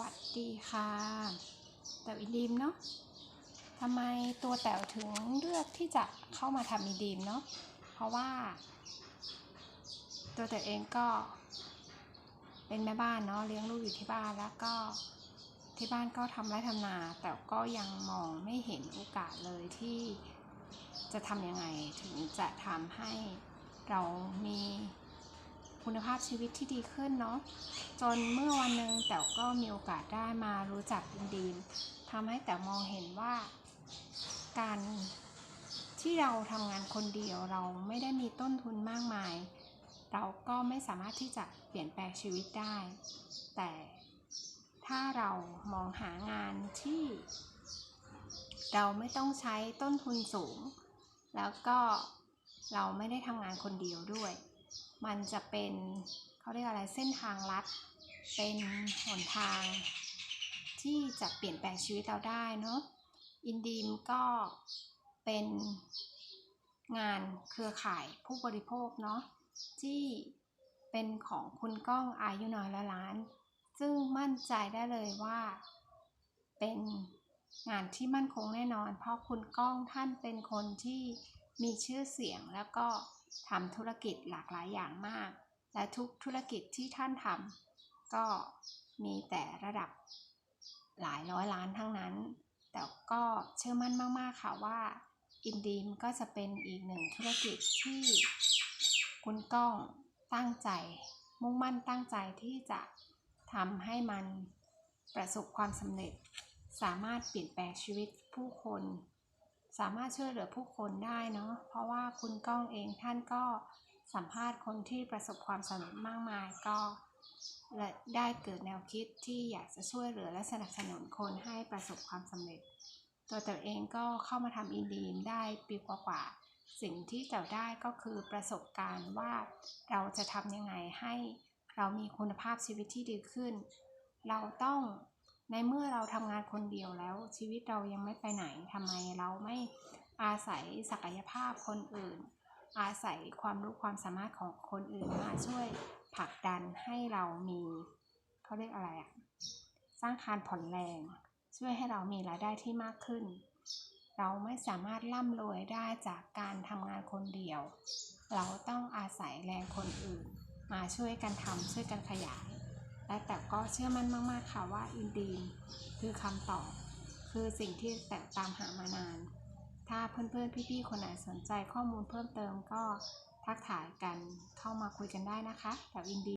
วัสดีค่ะแต๋วอินดีมเนาะทำไมตัวแต๋วถึงเลือกที่จะเข้ามาทำอินดีมเนาะเพราะว่า ตัวแต๋วเองก็เป็นแม่บ้านเนาะเลี้ยงลูกอยู่ที่บ้านแล้วก็ที่บ้านก็ทำไร่ทำนา แต่ก็ยังมองไม่เห็นโอกาสเลยที่จะทำยังไงถึงจะทำให้เรามี คุณภาพชีวิตที่ดีขึ้นเนาะจนเมื่อวันหนึ่งแต๋วก็มีโอกาสได้มารู้จักอินดีมทำให้แต๋วมองเห็นว่า การที่เราทำงานคนเดียวเราไม่ได้มีต้นทุนมากมาย เราก็ไม่สามารถที่จะเปลี่ยนแปลงชีวิตได้ แต่ถ้าเรามองหางานที่ เราไม่ต้องใช้ต้นทุนสูง แล้วก็เราไม่ได้ทำงานคนเดียวด้วย มันจะเป็นเขาเรียกอะไรเส้นทางลัด เป็นหนทางที่จะเปลี่ยนแปลงชีวิตเราได้เนาะอินดีมก็เป็นงานเครือข่ายผู้บริโภคเนาะที่เป็นของคุณก้องอายุน้อยละล้าน ซึ่งมั่นใจได้เลยว่า เป็นงานที่มั่นคงแน่นอน เพราะคุณก้องท่านเป็นคนที่มีชื่อเสียงแล้วก็ ทำธุรกิจหลากหลายอย่างมาก และทุกธุรกิจที่ท่านทำก็มีแต่ระดับหลายร้อยล้านทั้งนั้น แต่ก็เชื่อมั่นมาก ๆ ค่ะว่าอินดีมก็จะเป็นอีกหนึ่งธุรกิจที่คุณก้องตั้งใจ มุ่งมั่นตั้งใจที่จะทำให้มันประสบความสำเร็จ สามารถเปลี่ยนแปลงชีวิตผู้คน สามารถช่วยเหลือผู้คนได้เนาะเพราะว่าคุณก้องเองท่านก็สัมภาษณ์คนที่ประสบความสำเร็จมากมายก็และได้เกิดแนวคิดที่อยากจะช่วยเหลือและสนับสนุนคนให้ประสบความสำเร็จ ตัวเต๋อเองก็เข้ามาทำอินดีมได้ปีกว่าๆสิ่งที่เต๋อได้ก็คือประสบการณ์ว่าเราจะทำยังไงให้เรามีคุณภาพชีวิตที่ดีขึ้น เราต้อง ในเมื่อเราทำงานคนเดียวแล้วชีวิตเรายังไม่ไปไหนทำไมเราไม่อาศัยศักยภาพคนอื่น อาศัยความรู้ความสามารถของคนอื่นมาช่วยผลักดันให้เรามีเขาเรียกอะไรอะสร้างคานผ่อนแรง ช่วยให้เรามีรายได้ที่มากขึ้น เราไม่สามารถร่ำรวยได้จากการทำงานคนเดียว เราต้องอาศัยแรงคนอื่น มาช่วยกันทำช่วยกันขยาย และแต่ก็เชื่อมั่นมาก ๆ ค่ะว่าอินดีนคือคำตอบ คือสิ่งที่แต่ตามหามานาน ถ้าเพื่อนๆ พี่ ๆ คนไหนสนใจข้อมูลเพิ่มเติมก็ทักทายกันเข้ามาคุยกันได้นะคะแบบอินดี